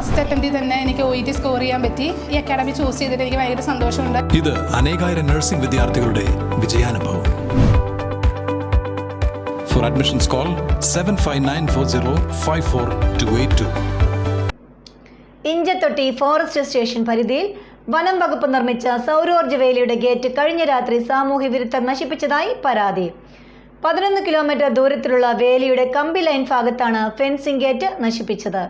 First അറ്റംപ്റ്റിൽ തന്നെ എനിക്ക് O E T score ചെയ്യാൻ പറ്റി. ഈ അക്കാഡമി ചൂസ് ചെയ്തിട്ട് എനിക്ക് ഭയങ്കര സന്തോഷമുണ്ട്. ഇത് അനേകായിരം നഴ്സിംഗ് വിദ്യാർത്ഥികളുടെ വിജയാനുഭവം. For admissions call seven five nine four zero five four two eight two Inchathotty forest station പരിധിയിൽ വനം വകുപ്പ് നിർമ്മിച്ച സൗരോർജ വേലിയുടെ ഗേറ്റ് കഴിഞ്ഞ രാത്രി സാമൂഹ്യ വിരുദ്ധർ നശിപ്പിച്ചതായി പരാതി. പതിനൊന്ന് കിലോമീറ്റർ ദൂരത്തിലുള്ള വേലിയുടെ കമ്പി ലൈൻ ഭാഗത്താണ് ഫെൻസിംഗ് ഗേറ്റ് നശിപ്പിച്ചത്.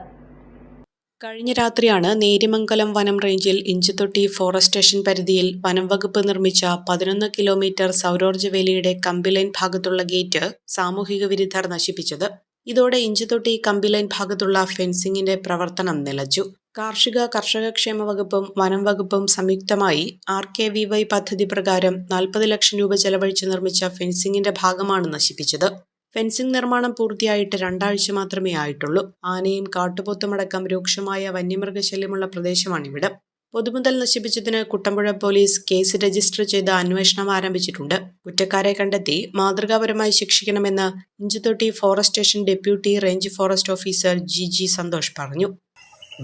കഴിഞ്ഞ രാത്രിയാണ് നേരിമംഗലം വനം റേഞ്ചിൽ ഇഞ്ചുതൊട്ടി ഫോറസ്റ്റ് സ്റ്റേഷൻ പരിധിയിൽ വനം വകുപ്പ് നിർമ്മിച്ച പതിനൊന്ന് കിലോമീറ്റർ സൗരോർജ വേലിയുടെ കമ്പിലൈൻ ഭാഗത്തുള്ള ഗേറ്റ് സാമൂഹിക വിരുദ്ധർ നശിപ്പിച്ചത്. ഇതോടെ ഇഞ്ചുതൊട്ടി കമ്പിലൈൻ ഭാഗത്തുള്ള ഫെൻസിംഗിന്റെ പ്രവർത്തനം നിലച്ചു. കാർഷിക കർഷക ക്ഷേമ വകുപ്പും വനം വകുപ്പും സംയുക്തമായി ആർ കെ വി വൈ പദ്ധതി പ്രകാരം നാൽപ്പത് ലക്ഷം രൂപ ചെലവഴിച്ച് നിർമ്മിച്ച ഫെൻസിംഗിന്റെ ഭാഗമാണ് നശിപ്പിച്ചത്. ഫെൻസിംഗ് നിർമ്മാണം പൂർത്തിയായിട്ട് രണ്ടാഴ്ച മാത്രമേ ആയിട്ടുള്ളൂ. ആനയും കാട്ടുപോത്തുമടക്കം രൂക്ഷമായ വന്യമൃഗശല്യമുള്ള പ്രദേശമാണിവിടം. പൊതുമുതൽ നശിപ്പിച്ചതിന് കുട്ടമ്പുഴ പോലീസ് കേസ് രജിസ്റ്റർ ചെയ്ത് അന്വേഷണം ആരംഭിച്ചിട്ടുണ്ട്. കുറ്റക്കാരെ കണ്ടെത്തി മാതൃകാപരമായി ശിക്ഷിക്കണമെന്ന് Inchuthotti forest station deputy range forest officer G G Santhosh പറഞ്ഞു.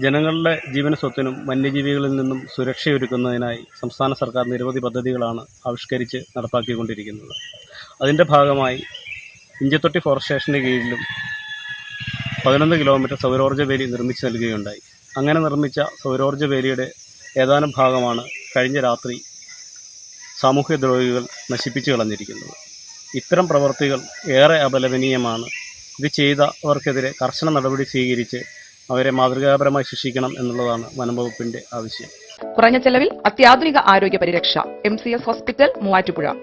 ജനങ്ങളുടെ ജീവന സ്വത്തിനും വന്യജീവികളിൽ നിന്നും സുരക്ഷയൊരുക്കുന്നതിനായി സംസ്ഥാന സർക്കാർ നിരവധി പദ്ധതികളാണ് ആവിഷ്കരിച്ച് നടപ്പാക്കിക്കൊണ്ടിരിക്കുന്നത്. അതിന്റെ ഭാഗമായി ഇഞ്ചത്തൊട്ടി ഫോറസ്റ്റ് സ്റ്റേഷന്റെ കീഴിലും പതിനൊന്ന് കിലോമീറ്റർ സൗരോർജ വേലി നിർമ്മിച്ച് നൽകുകയുണ്ടായി. അങ്ങനെ നിർമ്മിച്ച സൗരോർജ വേലിയുടെ ഏതാനും ഭാഗമാണ് കഴിഞ്ഞ രാത്രി സാമൂഹ്യദ്രോഹികൾ നശിപ്പിച്ചു കളഞ്ഞിരിക്കുന്നത്. ഇത്തരം പ്രവൃത്തികൾ ഏറെ അപലപനീയമാണ്. ഇത് ചെയ്തവർക്കെതിരെ കർശന നടപടി സ്വീകരിച്ച് അവരെ മാതൃകാപരമായി ശിക്ഷിക്കണം എന്നുള്ളതാണ് വനംവകുപ്പിന്റെ ആവശ്യം. കുറഞ്ഞ ചെലവിൽ അത്യാധുനിക ആരോഗ്യ പരിരക്ഷ. M C S hospital Muvattupuzha.